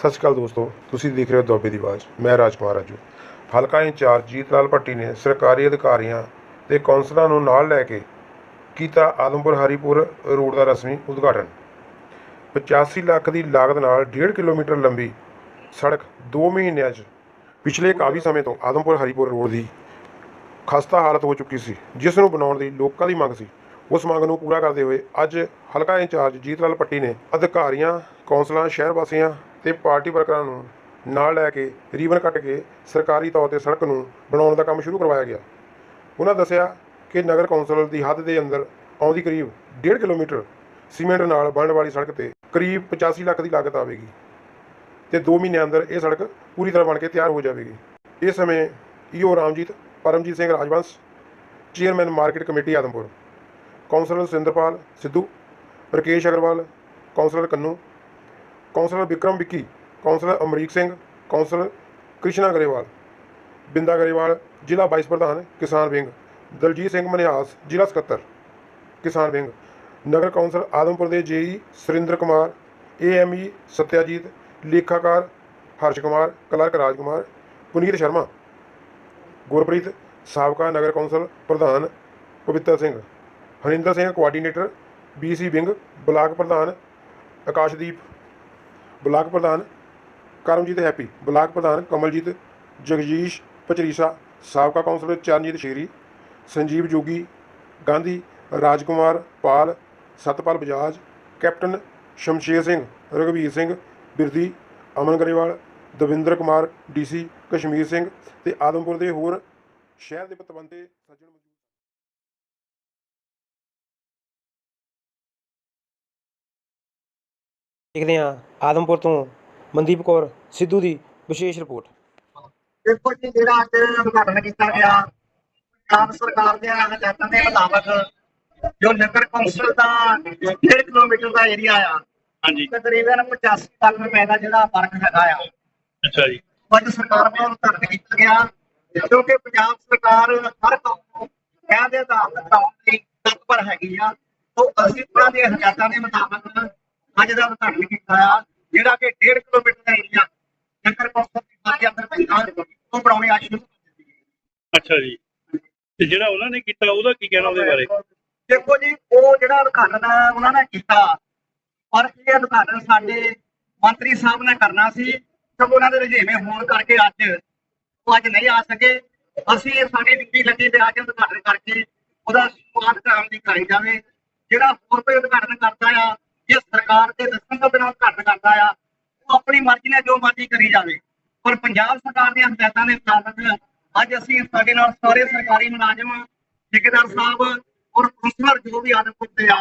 ਸਤਿ ਸ਼੍ਰੀ ਅਕਾਲ ਦੋਸਤੋ, ਤੁਸੀਂ ਦੇਖ ਰਹੇ ਹੋ ਦੁਆਬੇ ਦੀ ਆਵਾਜ਼, ਮੈਂ ਰਾਜਕੁਮਾਰ ਰਾਜੂ। ਹਲਕਾ ਇੰਚਾਰਜ ਜੀਤ ਲਾਲ ਭੱਟੀ ਨੇ ਸਰਕਾਰੀ ਅਧਿਕਾਰੀਆਂ ਤੇ ਕੌਂਸਲਰਾਂ ਨੂੰ ਨਾਲ ਲੈ ਕੇ ਕੀਤਾ ਆਦਮਪੁਰ ਹਰੀਪੁਰ ਰੋਡ ਦਾ ਰਸਮੀ ਉਦਘਾਟਨ। 85 ਲੱਖ ਦੀ ਲਾਗਤ ਨਾਲ 1.5 ਕਿਲੋਮੀਟਰ ਲੰਬੀ ਸੜਕ 2 ਮਹੀਨਿਆਂ 'ਚ ਪਿਛਲੇ ਕਾਫੀ ਸਮੇਂ ਤੋਂ ਆਦਮਪੁਰ ਹਰੀਪੁਰ ਰੋਡ ਦੀ ਖਸਤਾ ਹਾਲਤ ਹੋ ਚੁੱਕੀ ਸੀ, ਜਿਸ ਨੂੰ ਬਣਾਉਣ ਦੀ ਲੋਕਾਂ ਦੀ ਮੰਗ ਸੀ। ਉਸ ਮੰਗ ਨੂੰ ਪੂਰਾ ਕਰਦੇ ਹੋਏ ਅੱਜ ਹਲਕਾ ਇੰਚਾਰਜ ਜੀਤ ਲਾਲ ਪੱਟੀ ਨੇ ਅਧਿਕਾਰੀਆਂ, ਕੌਂਸਲਰਾਂ, ਸ਼ਹਿਰ ਵਾਸੀਆਂ ਤੇ ਪਾਰਟੀ ਵਰਕਰਾਂ ਨੂੰ ਨਾਲ ਲੈ ਕੇ, ਰੀਬਨ ਕੱਟ ਕੇ ਸਰਕਾਰੀ ਤੌਰ ਤੇ ਸੜਕ ਨੂੰ ਬਣਾਉਣ ਦਾ ਕੰਮ ਸ਼ੁਰੂ ਕਰਵਾਇਆ ਗਿਆ। ਉਹਨਾਂ ਦੱਸਿਆ ਕਿ ਨਗਰ ਕੌਂਸਲ ਦੀ ਹੱਦ ਦੇ ਅੰਦਰ ਆਉਂਦੀ ਕਰੀਬ 1.5 ਕਿਲੋਮੀਟਰ ਸੀਮੈਂਟ ਨਾਲ ਬਣਨ ਵਾਲੀ ਸੜਕ ਤੇ ਕਰੀਬ 85 ਲੱਖ ਦੀ ਲਾਗਤ ਆਵੇਗੀ ਤੇ 2 ਮਹੀਨਿਆਂ ਅੰਦਰ ਇਹ ਸੜਕ ਪੂਰੀ ਤਰ੍ਹਾਂ ਬਣ ਕੇ ਤਿਆਰ ਹੋ ਜਾਵੇਗੀ। ਇਸ ਸਮੇਂ EO Ramjit, Paramjit Singh Rajvansh, chairman market committee Adampur, councillor Sinderpal Sidhu, Rakesh Agarwal, councillor Kannu councillor Vikram Vicky, councillor Amrik Singh, councillor Krishna Grewal, Binda Grewal, ਜ਼ਿਲ੍ਹਾ ਵਾਈਸ ਪ੍ਰਧਾਨ ਕਿਸਾਨ ਵਿੰਗ, ਦਲਜੀਤ ਸਿੰਘ ਮਨਿਆਸ, ਜ਼ਿਲ੍ਹਾ ਸਕੱਤਰ ਕਿਸਾਨ ਵਿੰਗ, ਨਗਰ ਕੌਂਸਲ ਆਦਮਪੁਰ ਦੇ JE Surinder Kumar AME Satyajit, ਲੇਖਾਕਾਰ Harsh Kumar, clerk Raj Kumar, Puneet Sharma, Gurpreet ਸਾਬਕਾ ਨਗਰ ਕੌਂਸਲ ਪ੍ਰਧਾਨ Pavittar Singh, Harinder Singh coordinator BC wing block ਪ੍ਰਧਾਨ ਆਕਾਸ਼ਦੀਪ ਬਲਾਕ ਪ੍ਰਧਾਨ ਕਰਮਜੀਤ ਹੈਪੀ, ਬਲਾਕ ਪ੍ਰਧਾਨ ਕਮਲਜੀਤ, ਜਗਜੀਸ਼ ਪਚਰੀਸਾ, ਸਾਬਕਾ ਕੌਂਸਲਰ ਚਰਨਜੀਤ ਸ਼ੇਰੀ, ਸੰਜੀਵ ਜੋਗੀ, ਗਾਂਧੀ, ਰਾਜਕੁਮਾਰ ਪਾਲ, ਸਤਪਾਲ ਬਜਾਜ, ਕੈਪਟਨ ਸ਼ਮਸ਼ੇਰ ਸਿੰਘ, ਰਘਵੀਰ ਸਿੰਘ, ਬਿਰਦੀ, ਅਮਨ ਗਰੇਵਾਲ, ਦਵਿੰਦਰ ਕੁਮਾਰ ਡੀਸੀ ਕਸ਼ਮੀਰ ਸਿੰਘ ਤੇ ਆਦਮਪੁਰ ਦੇ ਹੋਰ ਸ਼ਹਿਰ ਦੇ ਪਤਵੰਤੇ ਸੱਜਣ ਦੇਖਦੇ ਹਾਂ ਆਦਮਪੁਰ ਤੋਂ ਮਨਦੀਪ ਕੌਰ ਸਿੱਧੂ ਦੀ ਵਿਸ਼ੇਸ਼ ਰਿਪੋਰਟ। ਦੇਖੋ ਜੀ ਜਿਹੜਾ ਅੱਜ ਉਦਘਾਟਨ ਕੀਤਾ ਗਿਆ ਆਮ ਸਰਕਾਰ ਦੇ ਹਦਾਇਤਾਂ ਦੇ ਮੁਤਾਬਕ ਜੋ ਨਗਰ ਕੌਂਸਲ ਦਾ 1.5 ਕਿਲੋਮੀਟਰ ਦਾ ਏਰੀਆ ਆ ਹਾਂਜੀ। ਤਕਰੀਬਨ 85 ਲੱਖ ਰੁਪਏ ਦਾ ਜਿਹੜਾ ਫ਼ਰਕ ਹੈਗਾ ਆ। ਅੱਛਾ ਜੀ। ਅੱਜ ਸਰਕਾਰ ਵੱਲੋਂ ਉਦਘਾਟਨ ਕੀਤਾ ਗਿਆ ਕਿਉਂਕਿ ਪੰਜਾਬ ਸਰਕਾਰ ਹਰ ਕੰਮ ਨੂੰ ਕਹਿ ਦੇ ਆਧਾਰ ਤੇ ਕਰਾਉਣ ਲਈ ਤਤਪਰ ਹੈਗੀ ਆ। ਤੋਂ ਅਸੀਂ ਉਹਨਾਂ ਦੇ ਹਦਾਇਤਾਂ ਦੇ ਮੁਤਾਬਕ ਅੱਜ ਦਾ ਉਦਘਾਟਨ ਕੀਤਾ ਆ? ਜਿਹੜਾ ਕਿ 1.5 ਕਿਲੋਮੀਟਰ ਦਾ ਏਰੀਆ ਨਗਰ ਕੌਂਸਲ ਦੀ ਅੰਦਰ ਪੈਂਦਾ ਉਹ ਬਣਾਉਣੀ ਅੱਜ ਸ਼ੁਰੂ ਕਰ ਦਿੱਤੀ ਅੱਛਾ ਜੀ। ਤੇ ਜਿਹੜਾ ਉਹਨਾਂ ਨੇ ਕੀਤਾ ਉਹਦਾ ਕੀ ਕਹਿਣਾ ਉਹਦੇ ਬਾਰੇ? ਦੇਖੋ ਜੀ ਉਹ ਜਿਹੜਾ ਉਦਘਾਟਨ ਉਹਨਾਂ ਨੇ ਕੀਤਾ ਪਰ ਇਹ ਉਦਘਾਟਨ ਸਾਡੇ ਮੰਤਰੀ ਸਾਹਿਬ ਨੇ ਕਰਨਾ ਸੀ ਸਭ ਉਹਨਾਂ ਦੇ ਰੁਝੇਵੇਂ ਹੋਣ ਕਰਕੇ ਅੱਜ ਉਹ ਅੱਜ ਨਹੀਂ ਆ ਸਕੇ। ਅਸੀਂ ਇਹ ਸਾਡੀ ਡਿਊਟੀ ਲੱਗੀ ਤੇ ਅੱਜ ਉਦਘਾਟਨ ਕਰਕੇ ਉਹਦਾ ਸਵਾਗਤ ਕਰਾਉਣ ਦੀ ਕਰਾਈ ਜਾਵੇ। ਜਿਹੜਾ ਹੋਰ ਕੋਈ ਉਦਘਾਟਨ ਕਰਦਾ ਆ ਇਹ ਸਰਕਾਰ ਦੇ ਦੱਸਣ ਤੋਂ ਬਿਨਾਂ ਉਦਘਾਟਨ ਕਰਦਾ ਆ ਉਹ ਆਪਣੀ ਮਰਜ਼ੀ ਨਾਲ ਜੋ ਮਰਜ਼ੀ ਕਰੀ ਜਾਵੇ। ਪਰ ਪੰਜਾਬ ਸਰਕਾਰ ਦੀਆਂ ਹਦਾਇਤਾਂ ਦੇ ਮੁਤਾਬਕ ਅੱਜ ਅਸੀਂ ਸਾਡੇ ਨਾਲ ਸਾਰੇ ਸਰਕਾਰੀ ਮੁਲਾਜ਼ਮ ਠੇਕੇਦਾਰ ਸਾਹਿਬ ਔਰ ਕੌਂਸਲਰ ਜੋ ਵੀ ਆਦਮਪੁਰ ਦੇ ਆ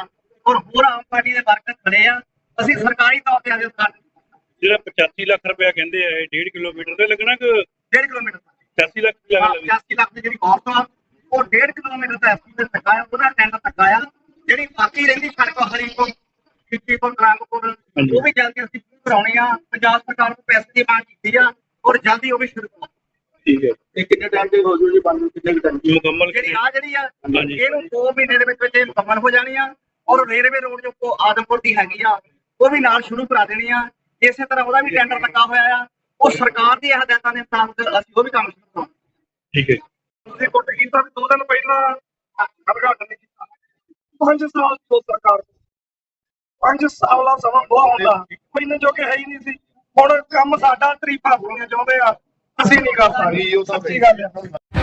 ਔਰ ਹੋਰ ਆਮ ਪਾਰਟੀ ਦੇ ਵਰਕਰ ਖੜੇ ਆ ਅਸੀਂ ਸਰਕਾਰੀ ਤੌਰ ਤੇ ਅੱਜ। ਜਿਹੜਾ 85 ਲੱਖ ਰੁਪਇਆ ਕਹਿੰਦੇ ਆ ਇਹ 1.5 ਕਿਲੋਮੀਟਰ ਤੇ ਲੱਗਣਾ ਕਿ ਡੇਢ ਕਿਲੋਮੀਟਰ ਤੱਕ। 85 ਲੱਖ ਦੀ ਲੱਗਣਾ? 85 ਲੱਖ ਦੀ ਜਿਹੜੀ ਕਾਸਟ ਆ ਉਹ 1.5 ਕਿਲੋਮੀਟਰ ਦਾ ਐਸਟੀਮੇਟ ਲੱਗਾ ਆ ਉਹਦਾ ਟੈਂਡਰ ਲੱਗਾ ਆ। ਜਿਹੜੀ ਬਾਕੀ ਰਹਿੰਦੀ ਸੜਕ ਕਿੱਕੀਪੁਰ ਰੰਗਪੁਰ ਹਾਂਜੀ। ਉਹ ਵੀ ਜਲਦੀ ਅਸੀਂ ਸ਼ੁਰੂ ਕਰਾਉਣੀ ਆ। ਪੰਜਾਬ ਸਰਕਾਰ ਨੂੰ ਪੈਸੇ ਦੀ ਮੰਗ ਕੀਤੀ ਆ ਔਰ ਜਲਦੀ ਉਹ ਵੀ ਸ਼ੁਰੂ ਕਰਾਉਣੀ ਠੀਕ ਹੈ। ਇਹ ਕਿੰਨੇ ਟਾਈਮ ਦੇ ਹੋ ਜੂ ਜੀ? ਬੰਦ ਕਿੰਨੇ ਟਾਈਮ ਮੁਕੰਮਲ ਜਿਹੜੀ ਆ ਜਿਹੜੀ ਆ। ਇਹਨੂੰ 2 ਮਹੀਨੇ ਦੇ ਵਿੱਚ ਵਿੱਚ ਇਹ ਮੁਕੰਮਲ ਹੋ ਜਾਣੀ ਆ ਔਰ ਰੇਲਵੇ ਰੋਡ ਜੋ ਕੋ ਆਦਮਪੁਰ ਦੀ ਹੈਗੀ ਆ ਉਹ ਵੀ ਨਾਲ ਸ਼ੁਰੂ ਕਰਾ ਦੇਣੀ ਆ। ਇਸੇ ਤਰ੍ਹਾਂ ਉਹਦਾ ਵੀ ਟੈਂਡਰ ਲੱਗਾ ਹੋਇਆ ਆ। ਉਹ ਸਰਕਾਰ ਦੀ ਹਦਾਇਤਾਂ ਦੇ ਮੁਤਾਬਕ ਅਸੀਂ ਉਹ ਵੀ ਕੰਮ ਸ਼ੁਰੂ ਕਰਾਂਗੇ ਠੀਕ ਹੈ। ਤੁਸੀਂ ਕੋਟ ਕੀਤਾ ਵੀ ਦੋ ਦਿਨ ਪਹਿਲਾਂ ਉਦਘਾਟਨ ਕੀਤਾ ਪੰਜ ਸਾਲ ਤੋਂ ਸਰਕਾਰ ਪੰਜ ਸਾਲਾਂ ਸਮਾਂ ਬਹੁਤ ਹੁੰਦਾ। ਮੈਨੂੰ ਜੋ ਕਿ ਹੈ ਹੀ ਨਹੀਂ ਸੀ। ਹੁਣ ਕੰਮ ਸਾਡਾ ਤਰੀਫਾ ਹੋਣਾ ਚਾਹੁੰਦੇ ਆ। ਅਸੀਂ ਨਹੀਂ ਕਰ ਸਕਦੇ। ਸੱਚੀ ਗੱਲ ਹੈ